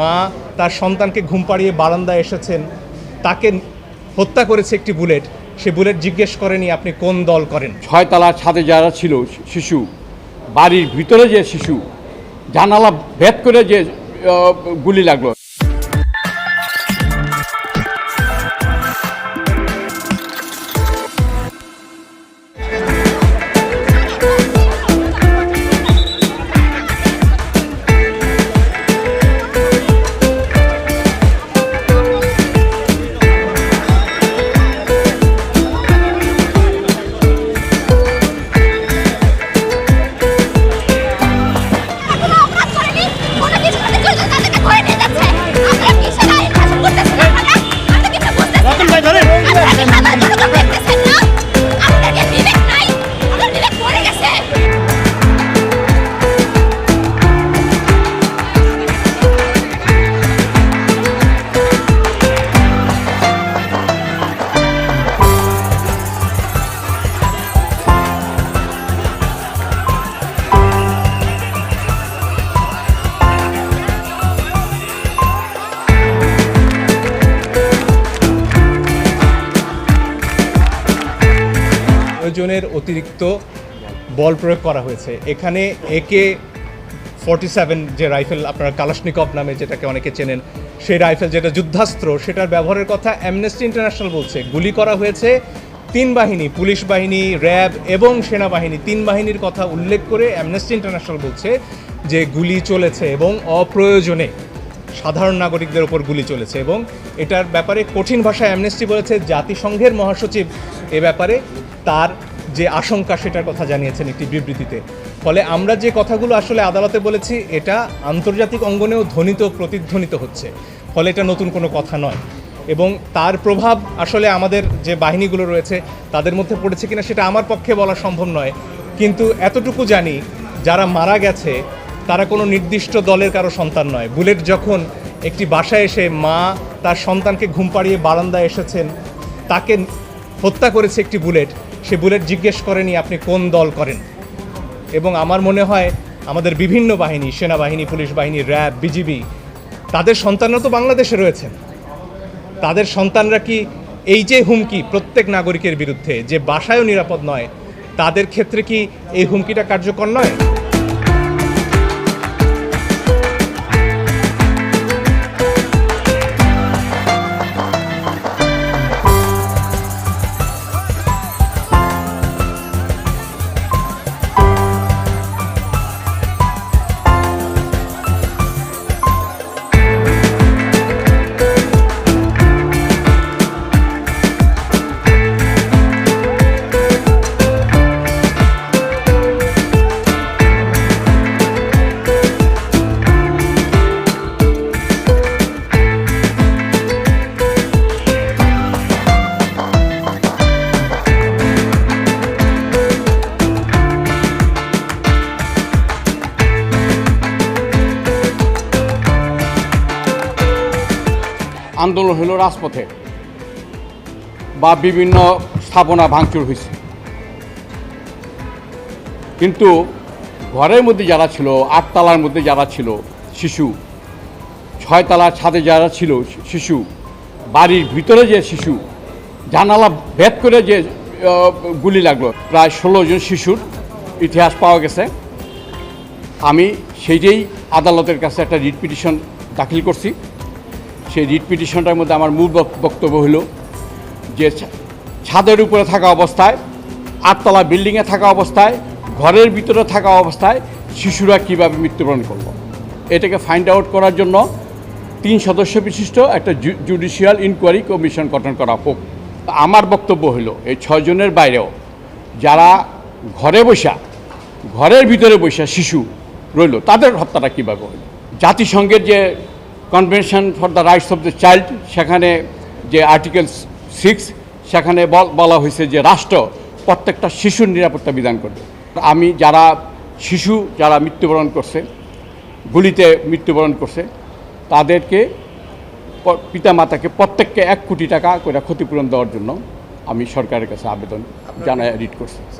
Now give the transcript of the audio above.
মা তার সন্তানকে ঘুম পাড়িয়ে বারান্দায় এসেছেন। তাকে হত্যা করেছে একটি বুলেট। সে বুলেট জিজ্ঞেস করেনি আপনি কোন দল করেন। ছয়তলার ছাদে যারা ছিল শিশু, বাড়ির ভিতরে যে শিশু, জানালা ভেদ করে যে গুলি লাগল। প্রয়োজনের অতিরিক্ত বল প্রয়োগ করা হয়েছে। এখানে একে ফর্টি সেভেন যে রাইফেল, আপনার কালাশনিকভ নামে যেটাকে অনেকে চেনেন, সেই রাইফেল যেটা যুদ্ধাস্ত্র, সেটার ব্যবহারের কথা অ্যামনেস্টি ইন্টারন্যাশনাল বলছে। গুলি করা হয়েছে তিন বাহিনী, পুলিশ বাহিনী, র্যাব এবং সেনাবাহিনী। তিন বাহিনীর কথা উল্লেখ করে অ্যামনেস্টি ইন্টারন্যাশনাল বলছে যে গুলি চলেছে এবং অপ্রয়োজনে সাধারণ নাগরিকদের ওপর গুলি চলেছে এবং এটার ব্যাপারে কঠিন ভাষায় অ্যামনেস্টি বলেছে। জাতিসংঘের মহাসচিব এ ব্যাপারে তার যে আশঙ্কা সেটার কথা জানিয়েছেন একটি বিবৃতিতে। ফলে আমরা যে কথাগুলো আসলে আদালতে বলেছি, এটা আন্তর্জাতিক অঙ্গনেও ধ্বনিত, প্রতিধ্বনিত হচ্ছে। ফলে এটা নতুন কোনো কথা নয়। এবং তার প্রভাব আসলে আমাদের যে বাহিনীগুলো রয়েছে, তাদের মধ্যে পড়েছে কিনা সেটা আমার পক্ষে বলা সম্ভব নয়। কিন্তু এতটুকু জানি, যারা মারা গেছে, তারা কোনো নির্দিষ্ট দলের কারও সন্তান নয়। বুলেট যখন একটি বাসায় এসে মা তার সন্তানকে ঘুম পাড়িয়ে বারান্দায় এসেছেন, তাকে হত্যা করেছে একটি বুলেট সে বুলেট জিজ্ঞেস করেনি আপনি কোন দল করেন। এবং আমার মনে হয় আমাদের বিভিন্ন বাহিনী, সেনাবাহিনী, পুলিশ বাহিনী, র্যাব, বিজিবি, তাদের সন্তানরা তো বাংলাদেশে রয়েছেন। তাদের সন্তানরা কি এই যে হুমকি প্রত্যেক নাগরিকের বিরুদ্ধে যে বাসায়ও নিরাপদ নয়, তাদের ক্ষেত্রে কি এই হুমকিটা কার্যকর নয়? আন্দোলন হলো রাজপথে বা বিভিন্ন স্থাপনা ভাঙচুর হয়েছে। কিন্তু ঘরের মধ্যে যারা ছিল, আটতলার মধ্যে যারা ছিল, শিশু, ছয়তলার ছাদে যারা ছিল, শিশু, বাড়ির ভিতরে যে শিশু, জানালা ভেদ করে যে গুলি লাগল, প্রায় ষোলো জন শিশুর ইতিহাস পাওয়া গেছে। আমি সেইটাই আদালতের কাছে একটা রিট পিটিশন দাখিল করছি। সেই রিট পিটিশনটার মধ্যে আমার মূল বক্তব্য হলো যে ছাদের উপরে থাকা অবস্থায়, আটতলা বিল্ডিংয়ে থাকা অবস্থায়, ঘরের ভিতরে থাকা অবস্থায় শিশুরা কীভাবে মৃত্যুবরণ করল। এটাকে ফাইন্ড আউট করার জন্য তিন সদস্য বিশিষ্ট একটা জুডিশিয়াল ইনকোয়ারি কমিশন গঠন করা হোক। আমার বক্তব্য হলো, এই ছয়জনের বাইরেও যারা ঘরে বসা, ঘরের ভিতরে বসা শিশু রইল, তাদের হত্যাটা কীভাবে হলো? জাতিসংঘের যে convention for the rights of the child সেখানে যে আর্টিকেল সিক্স সেখানে বল- হয়েছে যে রাষ্ট্র প্রত্যেকটা শিশুর নিরাপত্তা বিধান করবে। আমি যারা শিশু যারা মৃত্যুবরণ করছে গুলিতে মৃত্যুবরণ করছে তাদেরকে প- পিতামাতাকে প্রত্যেককে এক কোটি টাকা করে ক্ষতিপূরণ দেওয়ার জন্য আমি সরকারের কাছে আবেদন জানায় রিট করছি।